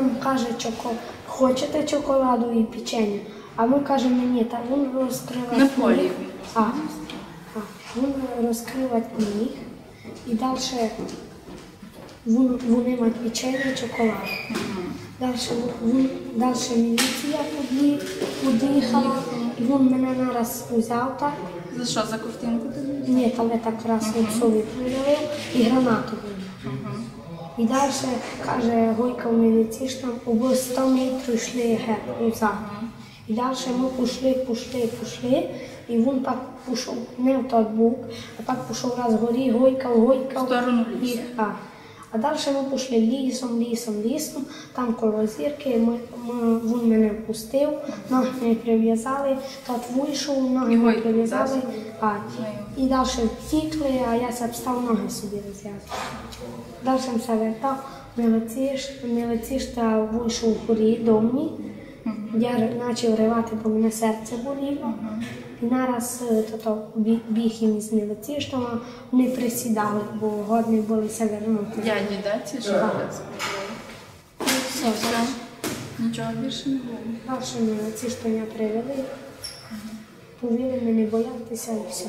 Нам каже, чоко, хочете чоколаду і печення, а ми кажемо ні, та він розкриває. На полі книг. А, а, він розкриває книг і далі він, вони мають печення, чоколад. Далі, він, далі міліція під'ї- під'їхала, і він мене нараз взяв так. За що, за ковтинку? Ні, але так раз отцові прилив і гранату вибив. І далі каже, Гойка в міліцішна, обо 100 метрів йшли геть назад. І далі ми пішли, пішли, пішли, і він так пішов, не в той бок, а так пішов раз горі, гойкав, гойкав. В сторону лісу. І, а, а далі ми пішли лісом, лісом, лісом, там коло зірки, ми, ми, впустив, ноги не прив'язали, тот вийшов, ноги не прив'язали. А, і далі втікли, а я себе став ноги собі розв'язати. Далі все вертав, та вийшов у горі до мені. Я почав ривати, бо мене серце боліло. І нараз е, біг їм із мілиціштами, вони присідали, бо годні були себе вернути. Дяді, да, ці що Так. Все, Все. Нічого більше не було. Далі мілиціштання привели, повинні мене боятися і все.